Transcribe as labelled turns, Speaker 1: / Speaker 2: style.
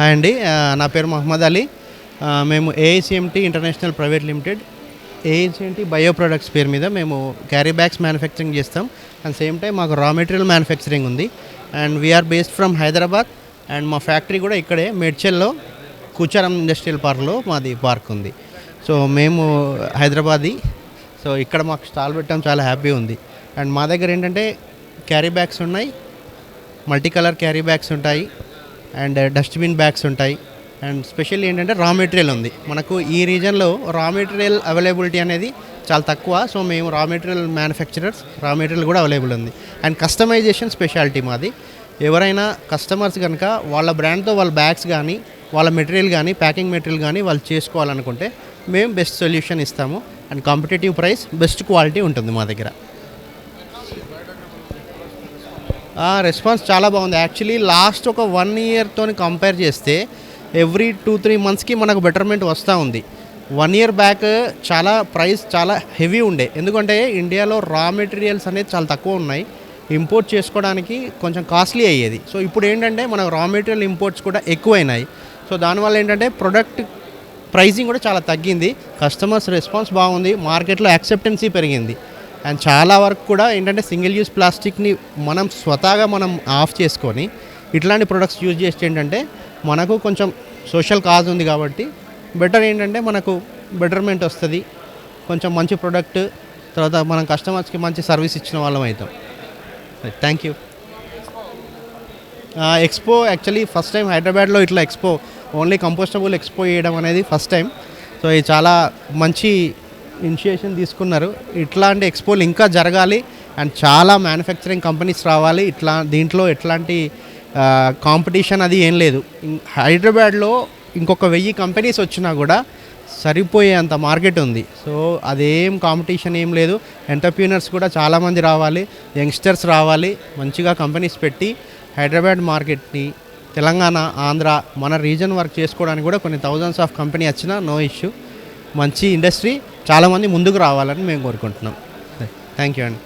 Speaker 1: Hi అండి. నా పేరు మహమ్మద్ అలీ. మేము AICMT international private limited AICMT bio products పేరు మీద మేము క్యారీ బ్యాగ్స్ మ్యానుఫ్యాక్చరింగ్ చేస్తాం. అండ్ సేమ్ టైం మాకు రా మెటీరియల్ మ్యానుఫ్యాక్చరింగ్ ఉంది. And we're based from Hyderabad and మా ఫ్యాక్టరీ కూడా ఇక్కడే మేడ్చల్లో కూచారం ఇండస్ట్రియల్ పార్క్లో మాది పార్క్ ఉంది. సో మేము హైదరాబాదీ. సో ఇక్కడ మాకు స్టాల్ పెట్టడం చాలా హ్యాపీ ఉంది. అండ్ మా దగ్గర ఏంటంటే క్యారీ బ్యాగ్స్ ఉన్నాయి. మల్టీ కలర్ క్యారీ బ్యాగ్స్ ఉంటాయి. అండ్ డస్ట్బిన్ బ్యాగ్స్ ఉంటాయి. అండ్ స్పెషల్లీ ఏంటంటే రా మెటీరియల్ ఉంది. మనకు ఈ రీజన్లో రా మెటీరియల్ అవైలబిలిటీ అనేది చాలా తక్కువ. సో మేము raw material manufacturers raw material కూడా అవైలబుల్ ఉంది. అండ్ కస్టమైజేషన్ స్పెషాలిటీ మాది. ఎవరైనా కస్టమర్స్ కనుక వాళ్ళ బ్రాండ్తో వాళ్ళ బ్యాగ్స్ కానీ వాళ్ళ మెటీరియల్ కానీ ప్యాకింగ్ మెటీరియల్ కానీ వాళ్ళు చేసుకోవాలనుకుంటే మేము బెస్ట్ సొల్యూషన్ ఇస్తాము. And competitive price best quality ఉంటుంది మా దగ్గర. రెస్పాన్స్ చాలా బాగుంది. యాక్చువల్లీ లాస్ట్ ఒక వన్ ఇయర్తో కంపేర్ చేస్తే ఎవ్రీ టూ త్రీ మంత్స్కి మనకు బెటర్మెంట్ వస్తూ ఉంది. వన్ ఇయర్ బ్యాక్ చాలా ప్రైస్ చాలా హెవీ ఉండే. ఎందుకంటే ఇండియాలో రా మెటీరియల్స్ అనేది చాలా తక్కువ ఉన్నాయి. ఇంపోర్ట్ చేసుకోవడానికి కొంచెం కాస్ట్లీ అయ్యేది. సో ఇప్పుడు ఏంటంటే మన రా మెటీరియల్ ఇంపోర్ట్స్ కూడా ఎక్కువైనాయి. సో దానివల్ల ఏంటంటే ప్రొడక్ట్ ప్రైసింగ్ కూడా చాలా తగ్గింది. కస్టమర్స్ రెస్పాన్స్ బాగుంది. మార్కెట్లో యాక్సెప్టెన్సీ పెరిగింది. అండ్ చాలా వరకు కూడా ఏంటంటే సింగిల్ యూస్ ప్లాస్టిక్ని మనం స్వతహాగా మనం ఆఫ్ చేసుకొని ఇట్లాంటి ప్రొడక్ట్స్ యూజ్ చేస్తే ఏంటంటే మనకు కొంచెం సోషల్ కాజ్ ఉంది కాబట్టి బెటర్ ఏంటంటే మనకు బెటర్మెంట్ వస్తుంది. కొంచెం మంచి ప్రొడక్ట్ తర్వాత మనం కస్టమర్స్కి మంచి సర్వీస్ ఇచ్చిన వాళ్ళం అవుతాం. Thank you expo actually first time హైదరాబాద్లో ఇట్లా ఎక్స్పో ఓన్లీ కంపోస్టబుల్ ఎక్స్పో చేయడం అనేది ఫస్ట్ టైం సో ఇది చాలా మంచి ఇనిషియేషన్ తీసుకున్నారు. ఇట్లాంటి ఎక్స్పోలు ఇంకా జరగాలి. అండ్ చాలా మ్యానుఫ్యాక్చరింగ్ కంపెనీస్ రావాలి. ఇట్లా దీంట్లో ఎట్లాంటి కాంపిటీషన్ అది ఏం లేదు. హైదరాబాద్లో ఇంకొక వెయ్యి కంపెనీస్ వచ్చినా కూడా సరిపోయేంత మార్కెట్ ఉంది. సో అదేం కాంపిటీషన్ ఏం లేదు. ఎంటర్ప్రీనర్స్ కూడా చాలామంది రావాలి. యంగ్స్టర్స్ రావాలి. మంచిగా కంపెనీస్ పెట్టి హైదరాబాద్ మార్కెట్ని తెలంగాణ ఆంధ్ర మన రీజన్ వర్క్ చేసుకోవడానికి కూడా కొన్ని థౌజండ్స్ ఆఫ్ కంపెనీ వచ్చినా నో ఇష్యూ. మంచి ఇండస్ట్రీ. చాలామంది ముందుకు రావాలని మేము కోరుకుంటున్నాం. థ్యాంక్ యూ అండి.